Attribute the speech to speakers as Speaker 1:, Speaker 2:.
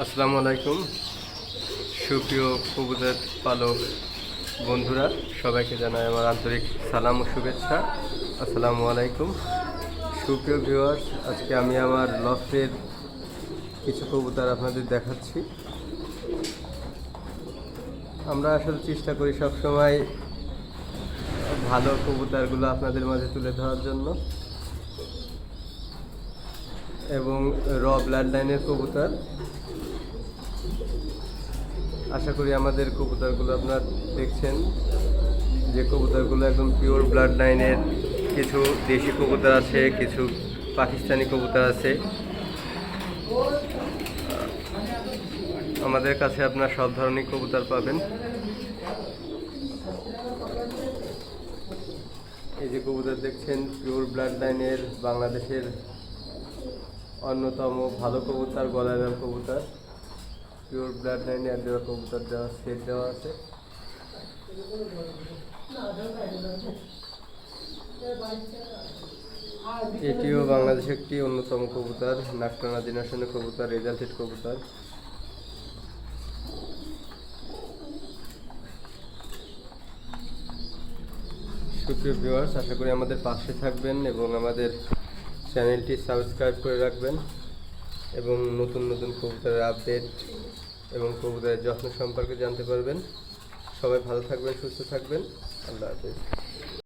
Speaker 1: আসসালামু আলাইকুম। সুপ্রিয় কবুতর পালক বন্ধুরা, সবাইকে জানাই আমার আন্তরিক সালাম ও শুভেচ্ছা। আসসালামু আলাইকুম। সুপ্রিয় ভিউয়ার্স আজকে আমি আমার লফটের কিছু কবুতর আপনাদের দেখাচ্ছি। আমরা আসলে চেষ্টা করি সবসময় ভালো কবুতরগুলো আপনাদের মাঝে তুলে ধরার জন্য। এবং র ব্লাড লাইনের কবুতর। আশা করি আমাদের কবুতরগুলো আপনারা দেখছেন। যে কবুতরগুলো একদম পিওর ব্লাড লাইনের কিছু দেশি কবুতর আছে, কিছু পাকিস্তানি কবুতর আছে। আমাদের কাছে আপনার সব ধরনের কবুতর পাবেন। এই যে কবুতর দেখছেন পিওর ব্লাড লাইনের বাংলাদেশের অন্যতম ভালো কবুতর গলার কবুতর। পিওর ব্লাড লাইনে এক দেওয়া কবুতর দেওয়া সেট দেওয়া আছে এটিও বাংলাদেশের একটি অন্যতম কবুতর নাকটানা জেনারেশনের কবুতর, রেজাল্টেড কবুতর। সুপ্রিয় ভিউয়ার্স আশা করি আমাদের পাশে থাকবেন এবং আমাদের চ্যানেলটি সাবস্ক্রাইব করে রাখবেন এবং নতুন নতুন কবুতরের আপডেট এবং কবুতরের যত্ন সম্পর্কে জানতে পারবেন। সবাই ভালো থাকবেন সুস্থ থাকবেন। আল্লাহ হাফেজ।